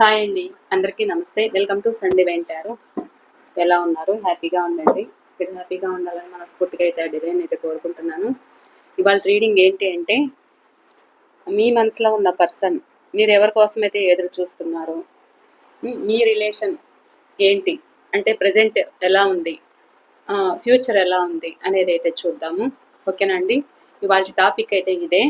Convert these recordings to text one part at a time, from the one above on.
Hi అండి. అందరికీ నమస్తే. వెల్కమ్ టు సండే వెంటారు ఎలా ఉన్నారు? హ్యాపీగా ఉండండి. మీరు హ్యాపీగా ఉండాలని మనస్ఫూర్తిగా అయితే డిజైన్ అయితే కోరుకుంటున్నాను. ఇవాళ రీడింగ్ ఏంటి అంటే మీ మనసులో ఉన్న పర్సన్ మీరు ఎవరి కోసం అయితే ఎదురు చూస్తున్నారు? మీ రిలేషన్ ఏంటి? అంటే ప్రజెంట్ ఎలా ఉంది? ఫ్యూచర్ ఎలా ఉంది? అనేది అయితే చూద్దాము. ఓకేనా అండి? ఇవాళ టాపిక్ అయితే ఇదే.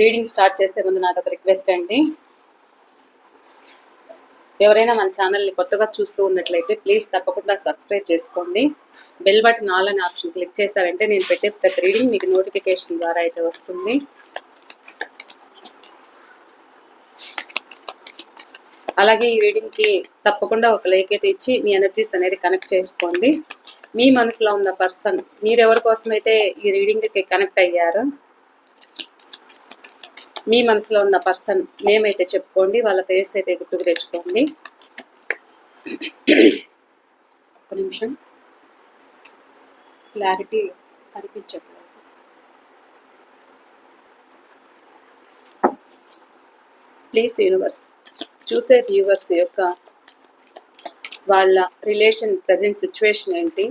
రీడింగ్ స్టార్ట్ చేసే ముందు నాకు ఒక రిక్వెస్ట్ అండి. ఎవరైనా మన ఛానల్ని కొత్తగా చూస్తూ ఉన్నట్లయితే ప్లీజ్ తప్పకుండా సబ్స్క్రైబ్ చేసుకోండి. బెల్ బటన్ ఆల్ అనే ఆప్షన్ క్లిక్ చేశారంటే నేను పెట్టే ప్రతి రీడింగ్ మీకు నోటిఫికేషన్ ద్వారా అయితే వస్తుంది. అలాగే ఈ రీడింగ్కి తప్పకుండా ఒక లైక్ అయితే ఇచ్చి మీ ఎనర్జీస్ అనేది కనెక్ట్ చేసుకోండి. మీ మనసులో ఉన్న పర్సన్ మీరు కోసమైతే ఈ రీడింగ్కి కనెక్ట్ అయ్యారో మీ మనసులో ఉన్న పర్సన్ నేమ్ అయితే చెప్పుకోండి వాళ్ళ ఫేస్ అయితే గుర్తుకు తెచ్చుకోండి. ఒక నిమిషం. క్లారిటీ కనిపించట్లేదు. ప్లీజ్ యూనివర్స్ చూసే వ్యూవర్స్ యొక్క వాళ్ళ రిలేషన్ ప్రజెంట్ సిచ్యువేషన్ ఏంటి?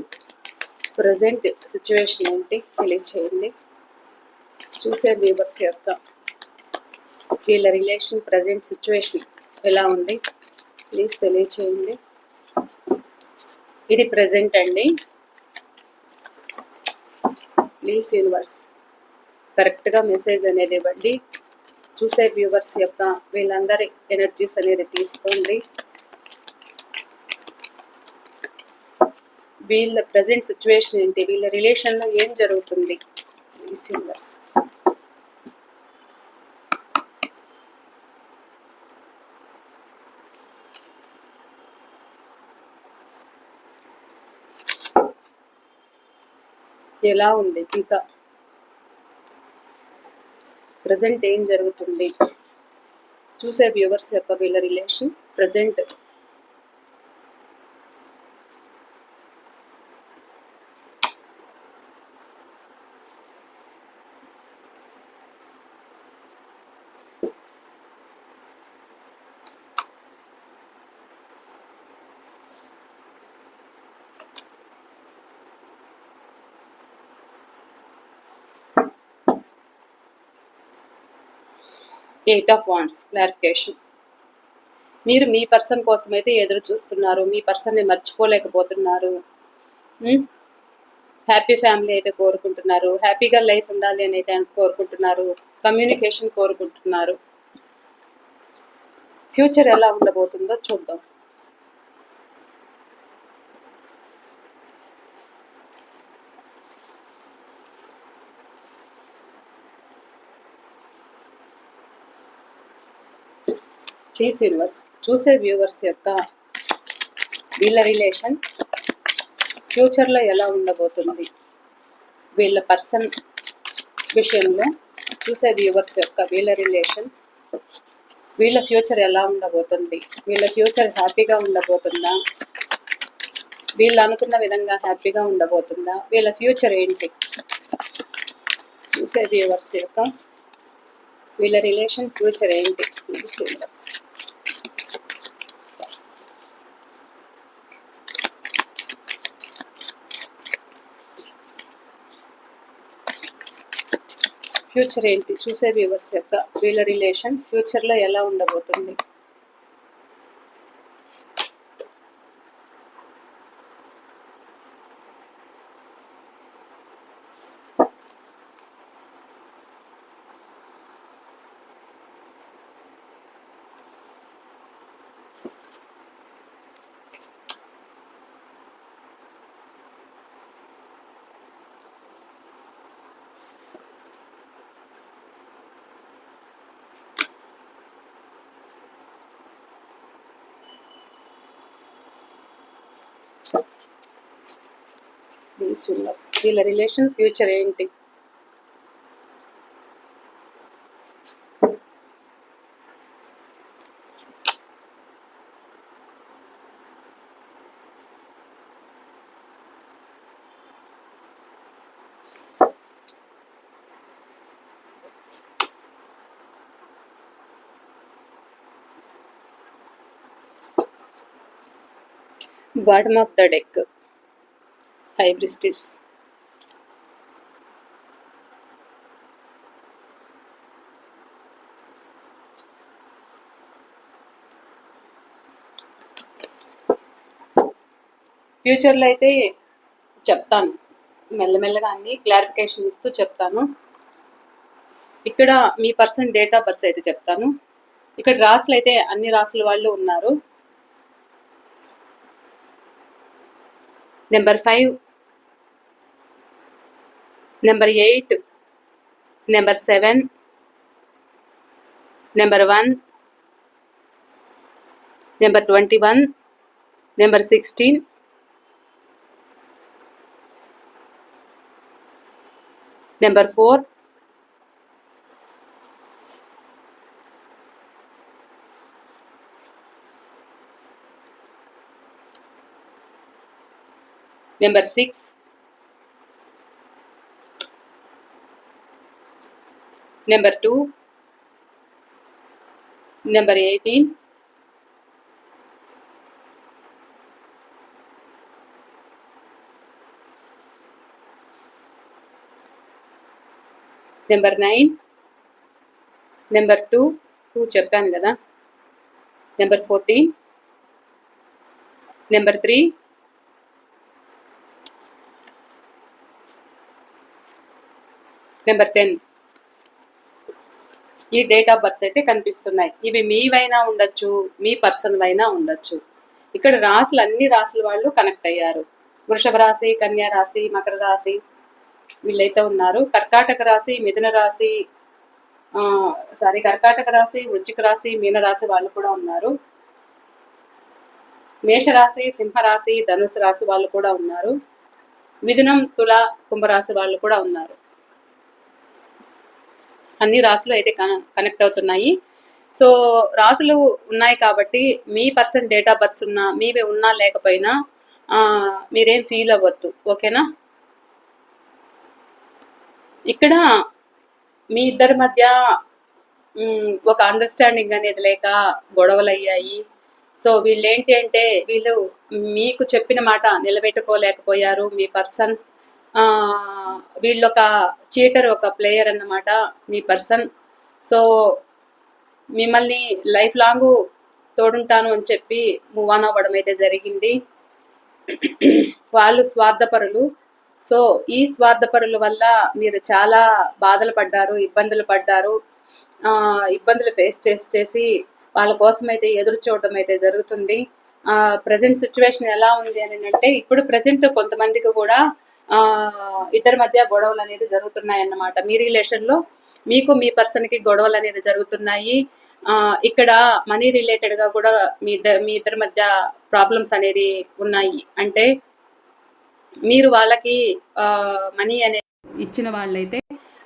ప్రజెంట్ సిచ్యువేషన్ ఏంటి? తెలియచేయండి. చూసే వ్యూవర్స్ యొక్క వీళ్ళ రిలేషన్ ప్రజెంట్ సిచ్యువేషన్ ఎలా ఉంది? ప్లీజ్ తెలియచేయండి. ఇది ప్రజెంట్ అండి. ప్లీజ్ యూనివర్స్ కరెక్ట్గా మెసేజ్ అనేది ఇవ్వండి. చూసే వ్యూవర్స్ యొక్క వీళ్ళందరి ఎనర్జీస్ అనేది తీసుకోండి. వీళ్ళ ప్రజెంట్ సిచ్యువేషన్ ఏంటి? వీళ్ళ రిలేషన్లో ఏం జరుగుతుంది? Please universe. ఎలా ఉంది? ఇంకా ప్రజెంట్ ఏం జరుగుతుంది? చూసే వ్యూవర్స్ యొక్క వీళ్ళ relation present eight of wands clarification మీరు మీ పర్సన్ కోసం అయితే ఎదురు చూస్తున్నారు. మీ పర్సన్ని మర్చిపోలేకపోతున్నారు. Hmm? హ్యాపీ ఫ్యామిలీ అయితే కోరుకుంటున్నారు. హ్యాపీగా లైఫ్ ఉండాలి అని అయితే కోరుకుంటున్నారు. కమ్యూనికేషన్ కోరుకుంటున్నారు. ఫ్యూచర్ ఎలా ఉండబోతుందో చూద్దాం. ప్లీజ్ యూనివర్స్ చూసే వ్యూవర్స్ యొక్క వీళ్ళ రిలేషన్ ఫ్యూచర్లో ఎలా ఉండబోతుంది? వీళ్ళ పర్సన్ విషయంలో చూసే వ్యూవర్స్ యొక్క వీళ్ళ రిలేషన్ వీళ్ళ ఫ్యూచర్ ఎలా ఉండబోతుంది? వీళ్ళ ఫ్యూచర్ హ్యాపీగా ఉండబోతుందా? వీళ్ళు అనుకున్న విధంగా హ్యాపీగా ఉండబోతుందా? వీళ్ళ ఫ్యూచర్ ఏంటి? చూసే వ్యూవర్స్ యొక్క వీళ్ళ రిలేషన్ ఫ్యూచర్ ఏంటి? ప్లీజ్ ఫ్యూచర్ ఏంటి? చూసే వ్యూవర్స్ యొక్క వీళ్ళ రిలేషన్ ఫ్యూచర్లో ఎలా ఉండబోతుంది? ప్లీజ్ యూనివర్స్ వీళ్ళ రిలేషన్ ఫ్యూచర్ ఏంటి బాటమ్ ఆఫ్ ద డెక్ హైబ్రిస్టిస్ ఫ్యూచర్లో అయితే చెప్తాను. మెల్లమెల్లగా అన్ని క్లారిఫికేషన్ ఇస్తూ చెప్తాను. ఇక్కడ మీ పర్సన్ డేట్ ఆఫ్ బర్త్ అయితే చెప్తాను. ఇక్కడ రాసులు అయితే అన్ని రాసుల వాళ్ళు ఉన్నారు. Number 5 Number 8 Number 7 Number 1 Number 21 Number 16 Number 4 Number six. Number two. Number eighteen. Number nine. Number two. Two Japan, Number fourteen. Number three. Number ten ఈ డేట్ ఆఫ్ బర్త్స్ అయితే కనిపిస్తున్నాయి. ఇవి మీవైనా ఉండొచ్చు మీ పర్సన్ అయినా ఉండొచ్చు. ఇక్కడ రాసులు అన్ని రాసుల వాళ్ళు కనెక్ట్ అయ్యారు. వృషభ రాశి కన్యా రాశి మకర రాశి వీళ్ళైతే ఉన్నారు. కర్కాటక రాశి మిథున రాశి సారీ కర్కాటక రాశి వృచ్చిక రాశి మీన రాశి వాళ్ళు కూడా ఉన్నారు. మేషరాశి సింహరాశి ధనుసు రాశి వాళ్ళు కూడా ఉన్నారు. మిథునం తుల కుంభరాశి వాళ్ళు కూడా ఉన్నారు. అన్ని రాసులు అయితే కనెక్ట్ అవుతున్నాయి. సో రాసులు ఉన్నాయి కాబట్టి మీ పర్సన్ డేట్ ఆఫ్ బర్త్స్ ఉన్నా మీవే ఉన్నా లేకపోయినా మీరేం ఫీల్ అవ్వద్దు. ఓకేనా? ఇక్కడ మీ ఇద్దరి మధ్య ఒక అండర్స్టాండింగ్ అనేది లేక గొడవలు అయ్యాయి సో వీళ్ళు ఏంటి అంటే వీళ్ళు మీకు చెప్పిన మాట నిలబెట్టుకోలేకపోయారు. మీ పర్సన్ వీళ్ళు ఒక చీటర్ ఒక ప్లేయర్ అన్నమాట మీ పర్సన్. సో మిమ్మల్ని లైఫ్ లాంగ్ తోడుంటాను అని చెప్పి మూవ్ ఆన్ అవ్వడం అయితే జరిగింది. వాళ్ళు స్వార్థపరులు. సో ఈ స్వార్థపరుల వల్ల మీరు చాలా బాధలు పడ్డారు ఇబ్బందులు పడ్డారు. ఇబ్బందులు ఫేస్ చేసి చేసి వాళ్ళ కోసం అయితే ఎదురు చూడటం అయితే జరుగుతుంది. ప్రజెంట్ సిచ్యువేషన్ ఎలా ఉంది అని అంటే ఇప్పుడు ప్రజెంట్ కొంతమందికి కూడా ఇద్దరి మధ్య గొడవలు అనేది జరుగుతున్నాయి అన్నమాట. మీ రిలేషన్లో మీకు మీ పర్సన్కి గొడవలు అనేది జరుగుతున్నాయి. ఇక్కడ మనీ రిలేటెడ్గా కూడా మీ ఇద్దరు మీ ఇద్దరి మధ్య ప్రాబ్లమ్స్ అనేది ఉన్నాయి. అంటే మీరు వాళ్ళకి మనీ అనేది ఇచ్చిన వాళ్ళైతే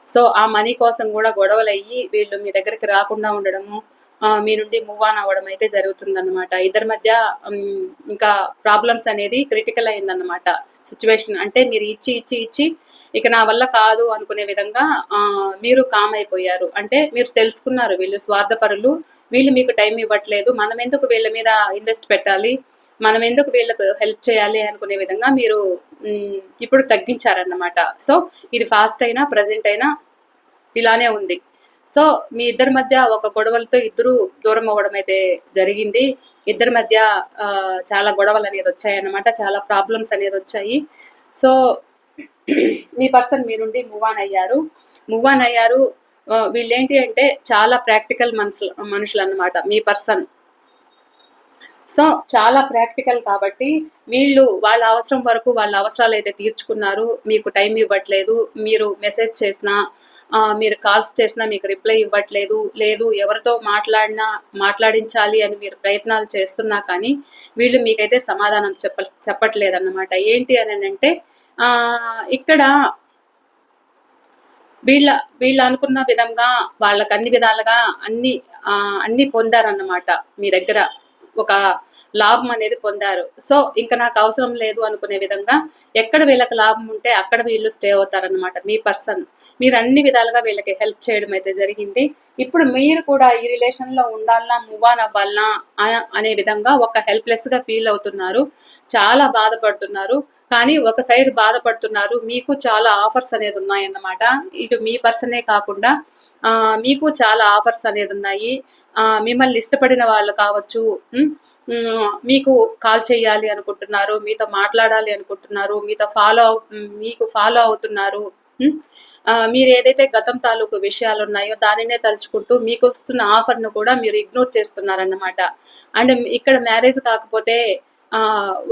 సో ఆ మనీ కోసం కూడా గొడవలు అయ్యి వీళ్ళు మీ దగ్గరికి రాకుండా ఉండడము మీ నుండి మూవ్ ఆన్ అవ్వడం అయితే జరుగుతుందన్నమాట. ఇద్దరి మధ్య ఇంకా ప్రాబ్లమ్స్ అనేది క్రిటికల్ అయిందన్నమాట సిచ్యువేషన్ అంటే మీరు ఇచ్చి ఇచ్చి ఇచ్చి ఇక నా వల్ల కాదు అనుకునే విధంగా మీరు కామ్ అయిపోయారు. అంటే మీరు తెలుసుకున్నారు వీళ్ళు స్వార్థపరులు. వీళ్ళు మీకు టైం ఇవ్వట్లేదు. మనం ఎందుకు వీళ్ళ మీద ఇన్వెస్ట్ పెట్టాలి? మనం ఎందుకు వీళ్ళకు హెల్ప్ చేయాలి అనుకునే విధంగా మీరు ఇప్పుడు తగ్గించారన్నమాట. సో ఇది ఫాస్ట్ అయినా ప్రజెంట్ అయినా ఇలానే ఉంది. సో మీ ఇద్దరి మధ్య ఒక గొడవలతో ఇద్దరు దూరం అవ్వడం అయితే జరిగింది. ఇద్దరి మధ్య చాలా గొడవలు అనేది వచ్చాయి అన్నమాట. చాలా ప్రాబ్లమ్స్ అనేది వచ్చాయి. సో మీ పర్సన్ మీ నుండి మూవ్ ఆన్ అయ్యారు. మూవ్ ఆన్ అయ్యారు. వీళ్ళేంటి అంటే చాలా ప్రాక్టికల్ మనుషులు మనుషులు అన్నమాట మీ పర్సన్ సో చాలా ప్రాక్టికల్ కాబట్టి వీళ్ళు వాళ్ళ అవసరం వరకు వాళ్ళ అవసరాలు అయితే తీర్చుకున్నారు. మీకు టైం ఇవ్వట్లేదు. మీరు మెసేజ్ చేసినా మీరు కాల్స్ చేసినా మీకు రిప్లై ఇవ్వట్లేదు లేదు ఎవరితో మాట్లాడినా మాట్లాడించాలి అని మీరు ప్రయత్నాలు చేస్తున్నా కానీ వీళ్ళు మీకైతే సమాధానం చెప్ప చెప్పట్లేదు అన్నమాట ఏంటి అని అంటే ఇక్కడ వీళ్ళ వీళ్ళు అనుకున్న విధంగా వాళ్ళకి అన్ని విధాలుగా అన్ని అన్ని పొందారన్నమాట. మీ దగ్గర ఒక లాభం అనేది పొందారు. సో ఇంకా నాకు అవసరం లేదు అనుకునే విధంగా ఎక్కడ వీళ్ళకి లాభం ఉంటే అక్కడ వీళ్ళు స్టే అవుతారనమాట మీ పర్సన్. మీరు అన్ని విధాలుగా వీళ్ళకి హెల్ప్ చేయడం అయితే జరిగింది. ఇప్పుడు మీరు కూడా ఈ రిలేషన్లో ఉండాలన్నా మూవ్ ఆన్ అవ్వాలా అనే విధంగా ఒక హెల్ప్లెస్గా ఫీల్ అవుతున్నారు. చాలా బాధపడుతున్నారు. కానీ ఒక సైడ్ బాధపడుతున్నారు. మీకు చాలా ఆఫర్స్ అనేది ఉన్నాయన్నమాట. ఇటు మీ పర్సనే కాకుండా మీకు చాలా ఆఫర్స్ అనేది ఉన్నాయి. ఆ, మిమ్మల్ని ఇష్టపడిన వాళ్ళు కావచ్చు మీకు కాల్ చేయాలి అనుకుంటున్నారు మీతో మాట్లాడాలి అనుకుంటున్నారు మీతో ఫాలో మీకు ఫాలో అవుతున్నారు మీరు ఏదైతే గతం తాలూకు విషయాలు ఉన్నాయో దానినే తలుచుకుంటూ మీకు వస్తున్న ఆఫర్ను కూడా మీరు ఇగ్నోర్ చేస్తున్నారన్నమాట. అండ్ ఇక్కడ మ్యారేజ్ కాకపోతే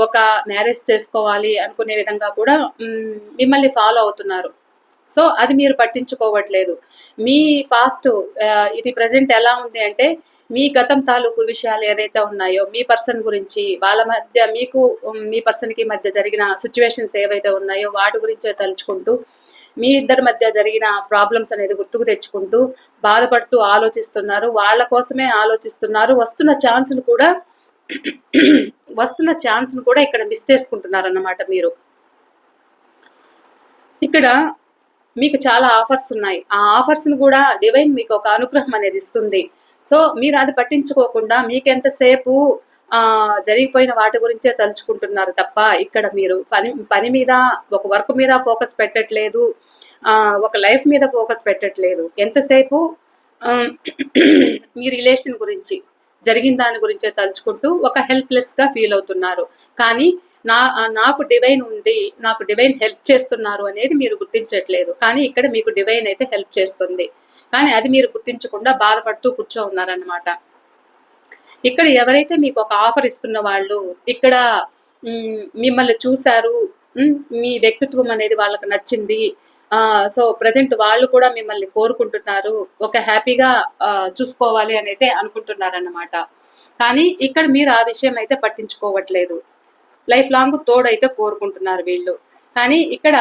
ఒక మ్యారేజ్ చేసుకోవాలి అనుకునే విధంగా కూడా మిమ్మల్ని ఫాలో అవుతున్నారు. సో అది మీరు పట్టించుకోవట్లేదు. మీ ఫాస్ట్ ఇది ప్రజెంట్ ఎలా ఉంది అంటే మీ గతం తాలూకు విషయాలు ఏదైతే ఉన్నాయో మీ పర్సన్ గురించి వాళ్ళ మధ్య మీకు మీ పర్సన్కి మధ్య జరిగిన సిచ్యువేషన్స్ ఏవైతే ఉన్నాయో వాటి గురించే తలుచుకుంటూ మీ ఇద్దరి మధ్య జరిగిన ప్రాబ్లమ్స్ అనేది గుర్తుకు తెచ్చుకుంటూ బాధపడుతూ ఆలోచిస్తున్నారు. వాళ్ళ కోసమే ఆలోచిస్తున్నారు. వస్తున్న ఛాన్స్ను కూడా వస్తున్న ఛాన్స్ను కూడా ఇక్కడ మిస్ చేసుకుంటున్నారు అన్నమాట మీరు. ఇక్కడ మీకు చాలా ఆఫర్స్ ఉన్నాయి. ఆ ఆఫర్స్ను కూడా డివైన్ మీకు ఒక అనుగ్రహం అనేది ఇస్తుంది. సో మీరు అది పట్టించుకోకుండా మీకెంతసేపు ఆ జరిగిపోయిన వాటి గురించే తలుచుకుంటున్నారు తప్ప ఇక్కడ మీరు పని పని మీద ఒక వర్క్ మీద ఫోకస్ పెట్టట్లేదు. ఆ ఒక లైఫ్ మీద ఫోకస్ పెట్టట్లేదు. ఎంతసేపు మీ రిలేషన్ గురించి జరిగిన దాని గురించే తలుచుకుంటూ ఒక హెల్ప్లెస్గా ఫీల్ అవుతున్నారు. కానీ నా నాకు డివైన్ ఉంది నాకు డివైన్ హెల్ప్ చేస్తున్నారు అనేది మీరు గుర్తించట్లేదు. కానీ ఇక్కడ మీకు డివైన్ అయితే హెల్ప్ చేస్తుంది. కానీ అది మీరు గుర్తించకుండా బాధపడుతూ కూర్చో ఉన్నారన్నమాట ఇక్కడ ఎవరైతే మీకు ఒక ఆఫర్ ఇస్తున్న వాళ్ళు ఇక్కడ మిమ్మల్ని చూశారు మీ వ్యక్తిత్వం అనేది వాళ్ళకి నచ్చింది సో ప్రజెంట్ వాళ్ళు కూడా మిమ్మల్ని కోరుకుంటున్నారు ఒక హ్యాపీగా చూసుకోవాలి అని అయితే అనుకుంటున్నారన్నమాట. కానీ ఇక్కడ మీరు ఆ విషయం అయితే పట్టించుకోవట్లేదు. లైఫ్ లాంగ్ తోడైతే కోరుకుంటున్నారు వీళ్ళు. కానీ ఇక్కడ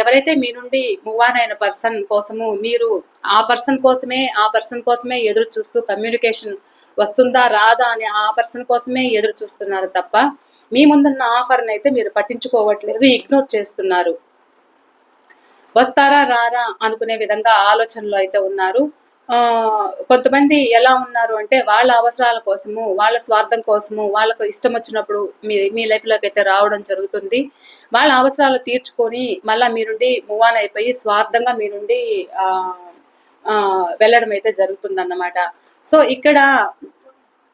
ఎవరైతే మీ నుండి మూవ్ ఆన్ అయిన పర్సన్ కోసము మీరు ఆ పర్సన్ కోసమే ఆ పర్సన్ కోసమే ఎదురు చూస్తూ కమ్యూనికేషన్ వస్తుందా రాదా అని ఆ పర్సన్ కోసమే ఎదురు చూస్తున్నారు తప్ప మీ ముందున్న ఆఫర్ని అయితే మీరు పట్టించుకోవట్లేదు ఇగ్నోర్ చేస్తున్నారు. వస్తారా రారా అనుకునే విధంగా ఆలోచనలో అయితే ఉన్నారు. కొంతమంది ఎలా ఉన్నారు అంటే వాళ్ళ అవసరాల కోసము వాళ్ళ స్వార్థం కోసము వాళ్ళకు ఇష్టం వచ్చినప్పుడు మీ మీ లైఫ్లోకి అయితే రావడం జరుగుతుంది. వాళ్ళ అవసరాలు తీర్చుకొని మళ్ళీ మీ నుండి మూవ్ ఆన్ అయిపోయి స్వార్థంగా మీ నుండి ఆ వెళ్ళడం అయితే జరుగుతుంది అన్నమాట సో ఇక్కడ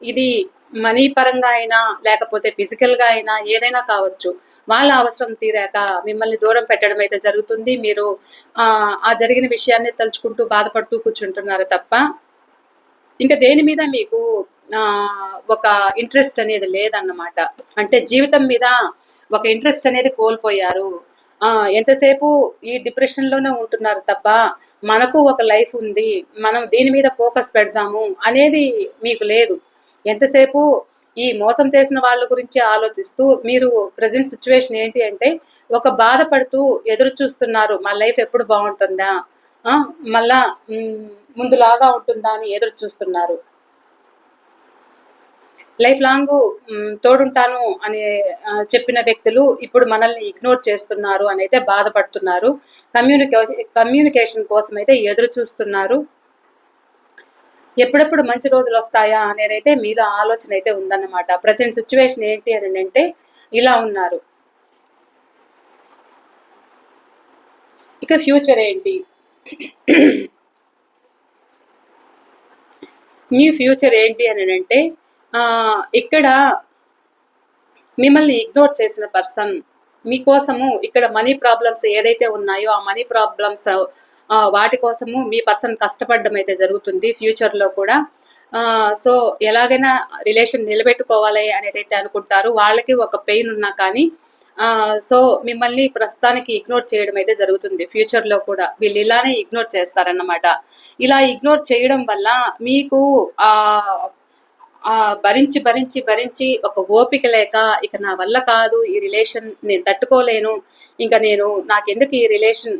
ఇది మనీ పరంగా అయినా లేకపోతే ఫిజికల్గా అయినా ఏదైనా కావచ్చు. వాళ్ళ అవసరం తీరాక మిమ్మల్ని దూరం పెట్టడం అయితే జరుగుతుంది. మీరు ఆ జరిగిన విషయాన్ని తలుచుకుంటూ బాధపడుతూ కూర్చుంటున్నారు తప్ప ఇంకా దేని మీద మీకు ఒక ఇంట్రెస్ట్ అనేది లేదన్నమాట. అంటే జీవితం మీద ఒక ఇంట్రెస్ట్ అనేది కోల్పోయారు. ఎంతసేపు ఈ డిప్రెషన్లోనే ఉంటున్నారు తప్ప మనకు ఒక లైఫ్ ఉంది. మనం దీని మీద ఫోకస్ పెడదాము అనేది మీకు లేదు. ఎంతసేపు ఈ మోసం చేసిన వాళ్ళ గురించి ఆలోచిస్తూ మీరు ప్రజెంట్ సిచ్యువేషన్ ఏంటి అంటే ఒక బాధపడుతూ ఎదురు చూస్తున్నారు మా లైఫ్ ఎప్పుడు బాగుంటుందా? మళ్ళా ముందులాగా ఉంటుందా? అని ఎదురు చూస్తున్నారు. లైఫ్ లాంగ్ తోడుంటాను అని చెప్పిన వ్యక్తులు ఇప్పుడు మనల్ని ఇగ్నోర్ చేస్తున్నారు అని అయితే బాధపడుతున్నారు. కమ్యూనికే కమ్యూనికేషన్ కోసం అయితే ఎదురు చూస్తున్నారు. ఎప్పుడెప్పుడు మంచి రోజులు వస్తాయా అనేది అయితే మీలో ఆలోచన అయితే ఉందన్నమాట. ప్రజెంట్ సిచ్యువేషన్ ఏంటి అని అంటే ఇలా ఉన్నారు. ఇక ఫ్యూచర్ ఏంటి? మీ ఫ్యూచర్ ఏంటి అని అంటే ఇక్కడ మిమ్మల్ని ఇగ్నోర్ చేసిన పర్సన్ మీకోసము ఇక్కడ మనీ ప్రాబ్లమ్స్ ఏదైతే ఉన్నాయో ఆ మనీ ప్రాబ్లమ్స్ వాటి కోసము మీ పర్సన్ కష్టపడడం అయితే జరుగుతుంది ఫ్యూచర్లో కూడా. సో ఎలాగైనా రిలేషన్ నిలబెట్టుకోవాలి అనేది అయితే అనుకుంటారు. వాళ్ళకి ఒక పెయిన్ ఉన్నా కానీ సో మిమ్మల్ని ప్రస్తుతానికి ఇగ్నోర్ చేయడం అయితే జరుగుతుంది ఫ్యూచర్లో కూడా. వీళ్ళు ఇలానే ఇగ్నోర్ చేస్తారన్నమాట. ఇలా ఇగ్నోర్ చేయడం వల్ల మీకు భరించి భరించి భరించి ఒక ఓపిక లేక ఇక నా వల్ల కాదు ఈ రిలేషన్ నేను తట్టుకోలేను ఇంకా నేను నాకెందుకు ఈ రిలేషన్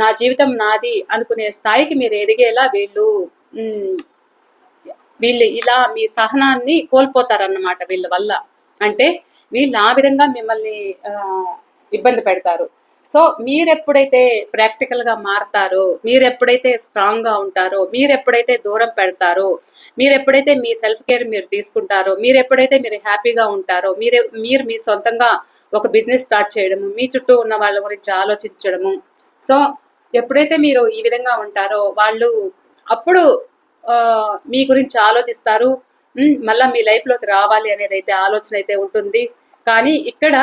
నా జీవితం నాది అనుకునే స్థాయికి మీరు ఎదిగేలా వీళ్ళు వీళ్ళు ఇలా మీ సహనాన్ని కోల్పోతారన్నమాట వీళ్ళ వల్ల. అంటే వీళ్ళు ఆ విధంగా మిమ్మల్ని ఇబ్బంది పెడతారు. సో మీరు ఎప్పుడైతే ప్రాక్టికల్గా మారతారో మీరు ఎప్పుడైతే స్ట్రాంగ్గా ఉంటారో మీరు ఎప్పుడైతే దూరం పెడతారో మీరు ఎప్పుడైతే మీ సెల్ఫ్ కేర్ మీరు తీసుకుంటారో మీరు ఎప్పుడైతే మీరు హ్యాపీగా ఉంటారో మీరు మీరు మీ సొంతంగా ఒక బిజినెస్ స్టార్ట్ చేయడము మీ చుట్టూ ఉన్న వాళ్ళ గురించి ఆలోచించడము సో ఎప్పుడైతే మీరు ఈ విధంగా ఉంటారో వాళ్ళు అప్పుడు మీ గురించి ఆలోచిస్తారు. మళ్ళీ మీ లైఫ్లోకి రావాలి అనేది అయితే ఆలోచన అయితే ఉంటుంది. కానీ ఇక్కడ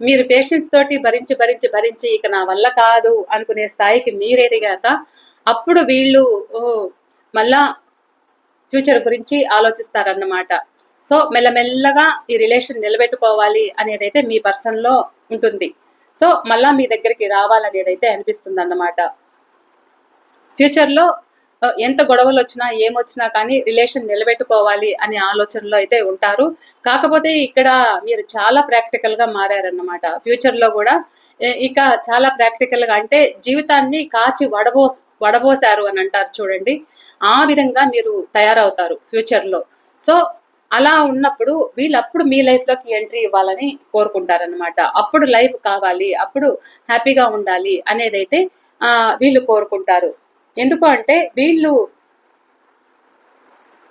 మీరు పేషెంట్ తోటి భరించి భరించి భరించి ఇక నా వల్ల కాదు అనుకునే స్థాయికి మీరు ఎదిగాక అప్పుడు వీళ్ళు మళ్ళా ఫ్యూచర్ గురించి ఆలోచిస్తారన్నమాట. సో మెల్లమెల్లగా ఈ రిలేషన్ నిలబెట్టుకోవాలి అనేది అయితే మీ పర్సన్లో ఉంటుంది. సో మళ్ళా మీ దగ్గరికి రావాలనేది అయితే అనిపిస్తుంది అన్నమాట ఫ్యూచర్లో ఎంత గొడవలు వచ్చినా ఏమొచ్చినా కానీ రిలేషన్ నిలబెట్టుకోవాలి అనే ఆలోచనలో అయితే ఉంటారు. కాకపోతే ఇక్కడ మీరు చాలా ప్రాక్టికల్గా మారారన్నమాట. ఫ్యూచర్లో కూడా ఇక చాలా ప్రాక్టికల్గా అంటే జీవితాన్ని కాచి వడబో వడబోసారు అని అంటారు చూడండి. ఆ విధంగా మీరు తయారవుతారు ఫ్యూచర్లో. సో అలా ఉన్నప్పుడు వీళ్ళు అప్పుడు మీ లైఫ్లోకి ఎంట్రీ ఇవ్వాలని కోరుకుంటారనమాట అప్పుడు లైఫ్ కావాలి అప్పుడు హ్యాపీగా ఉండాలి అనేది అయితే వీళ్ళు కోరుకుంటారు. ఎందుకు అంటే వీళ్ళు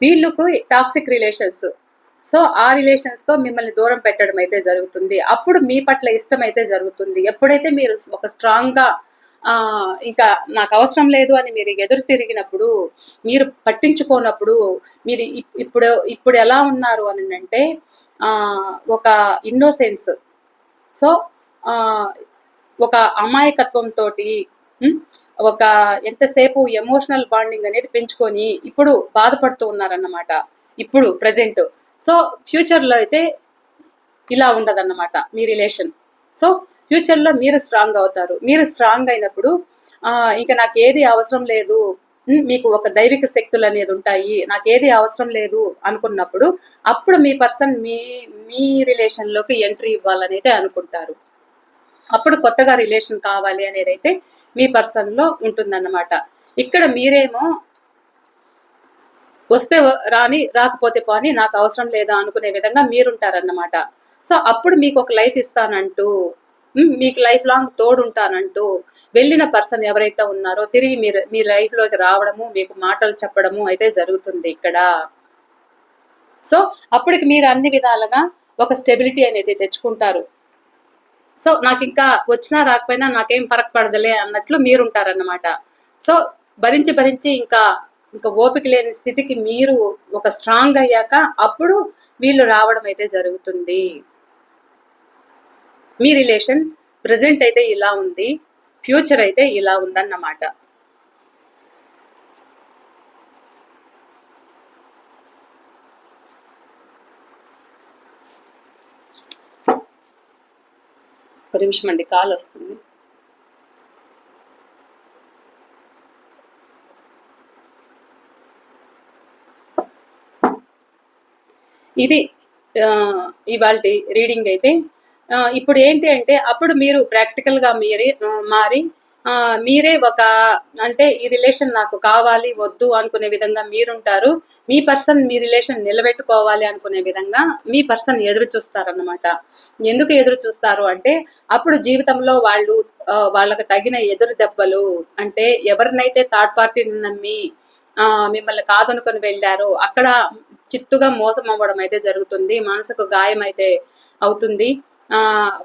వీళ్ళకు టాక్సిక్ రిలేషన్స్ సో ఆ రిలేషన్స్తో మిమ్మల్ని దూరం పెట్టడం అయితే జరుగుతుంది. అప్పుడు మీ పట్ల ఇష్టం అయితే జరుగుతుంది. ఎప్పుడైతే మీరు ఒక స్ట్రాంగ్గా ఇంకా నాకు అవసరం లేదు అని మీరు ఎదురు తిరిగినప్పుడు మీరు పట్టించుకోనప్పుడు మీరు ఇప్పుడు ఇప్పుడు ఎలా ఉన్నారు అని అంటే ఆ ఒక ఇన్నోసెన్స్ సో ఆ ఒక అమాయకత్వం తోటి ఒక ఎంతసేపు ఎమోషనల్ బాండింగ్ అనేది పెంచుకొని ఇప్పుడు బాధపడుతూ ఉన్నారన్నమాట. ఇప్పుడు ప్రజెంట్ సో ఫ్యూచర్లో అయితే ఇలా ఉండదన్నమాట మీ రిలేషన్ సో ఫ్యూచర్లో మీరు స్ట్రాంగ్ అవుతారు. మీరు స్ట్రాంగ్ అయినప్పుడు ఇంకా నాకు ఏది అవసరం లేదు మీకు ఒక దైవిక శక్తులు అనేది ఉంటాయి నాకు ఏది అవసరం లేదు అనుకున్నప్పుడు అప్పుడు మీ పర్సన్ మీ మీ రిలేషన్లోకి ఎంట్రీ ఇవ్వాలనేది అనుకుంటారు. అప్పుడు కొత్తగా రిలేషన్ కావాలి అనేది అయితే మీ పర్సన్లో ఉంటుందన్నమాట. ఇక్కడ మీరేమో వస్తే రాని రాకపోతే పోని నాకు అవసరం లేదా అనుకునే విధంగా మీరుంటారన్నమాట. సో అప్పుడు మీకు ఒక లైఫ్ ఇస్తానంటూ మీకు లైఫ్ లాంగ్ తోడుంటానంటూ వెళ్ళిన పర్సన్ ఎవరైతే ఉన్నారో తిరిగి మీరు మీ లైఫ్లోకి రావడము మీకు మాటలు చెప్పడము అయితే జరుగుతుంది ఇక్కడ. సో అప్పటికి మీరు అన్ని విధాలుగా ఒక స్టెబిలిటీ అనేది తెచ్చుకుంటారు. సో నాకు ఇంకా వచ్చినా రాకపోయినా నాకేం ఫరక్ పడదలే అన్నట్లు మీరుంటారన్నమాట. సో భరించి భరించి ఇంకా ఇంకా ఓపిక లేని స్థితికి మీరు ఒక స్ట్రాంగ్ అయ్యాక అప్పుడు వీళ్ళు రావడం అయితే జరుగుతుంది. మీ రిలేషన్ ప్రజెంట్ అయితే ఇలా ఉంది ఫ్యూచర్ అయితే ఇలా ఉందన్నమాట. ఒక నిమిషం అండి కాల్ వస్తుంది. ఇది ఇవాళ రీడింగ్ అయితే ఇప్పుడు ఏంటి అంటే అప్పుడు మీరు ప్రాక్టికల్గా మీరే మారి మీరే ఒక అంటే ఈ రిలేషన్ నాకు కావాలి వద్దు అనుకునే విధంగా మీరుంటారు. మీ పర్సన్ మీ రిలేషన్ నిలబెట్టుకోవాలి అనుకునే విధంగా మీ పర్సన్ ఎదురు చూస్తారన్నమాట. ఎందుకు ఎదురు చూస్తారు అంటే అప్పుడు జీవితంలో వాళ్ళు వాళ్ళకు తగిన ఎదురు దెబ్బలు అంటే ఎవరినైతే థర్డ్ పార్టీని నమ్మి ఆ, మిమ్మల్ని కాదనుకొని వెళ్ళారో అక్కడ చిత్తుగా మోసం అవ్వడం అయితే జరుగుతుంది మనసుకు గాయం అయితే అవుతుంది.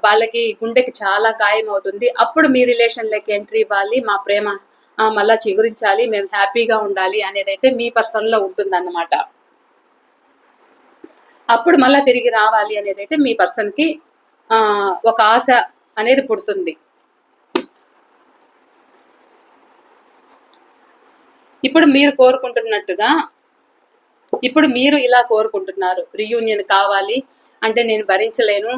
వాళ్ళకి గుండెకి చాలా గాయం అవుతుంది. అప్పుడు మీ రిలేషన్ లెక్క ఎంట్రీ ఇవ్వాలి మా ప్రేమ మళ్ళా చిగురించాలి మేము హ్యాపీగా ఉండాలి అనేది అయితే మీ పర్సన్లో ఉంటుంది అన్నమాట అప్పుడు మళ్ళా తిరిగి రావాలి అనేది అయితే మీ పర్సన్కి ఒక ఆశ అనేది పుడుతుంది. ఇప్పుడు మీరు కోరుకుంటున్నట్టుగా ఇప్పుడు మీరు ఇలా కోరుకుంటున్నారు. రీయూనియన్ కావాలి అంటే నేను భరించలేను.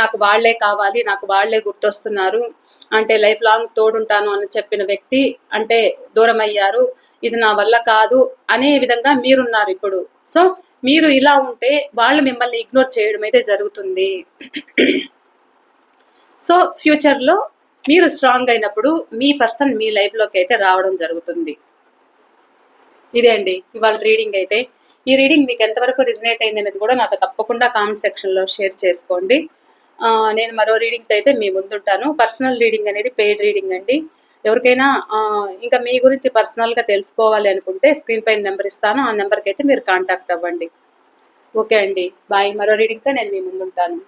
నాకు వాళ్ళే కావాలి నాకు వాళ్ళే గుర్తొస్తున్నారు. అంటే లైఫ్ లాంగ్ తోడుంటాను అని చెప్పిన వ్యక్తి అంటే దూరం అయ్యారు ఇది నా వల్ల కాదు అనే విధంగా మీరున్నారు ఇప్పుడు. సో మీరు ఇలా ఉంటే వాళ్ళు మిమ్మల్ని ఇగ్నోర్ చేయడం అయితే జరుగుతుంది. సో ఫ్యూచర్లో మీరు స్ట్రాంగ్ అయినప్పుడు మీ పర్సన్ మీ లైఫ్లోకి అయితే రావడం జరుగుతుంది. ఇదే అండి ఇవాళ రీడింగ్ అయితే. ఈ రీడింగ్ మీకు ఎంతవరకు రిజనేట్ అయింది అనేది కూడా నాకు తప్పకుండా కామెంట్ సెక్షన్లో షేర్ చేసుకోండి. నేను మరో రీడింగ్ అయితే మీ ముందుంటాను. పర్సనల్ రీడింగ్ అనేది పెయిడ్ రీడింగ్ అండి. ఎవరికైనా ఇంకా మీ గురించి పర్సనల్గా తెలుసుకోవాలి అనుకుంటే స్క్రీన్ పైన నెంబర్ ఇస్తాను. ఆ నెంబర్కి అయితే మీరు కాంటాక్ట్ అవ్వండి. ఓకే అండి. బాయ్. మరో రీడింగ్తో నేను మీ ముందుంటాను.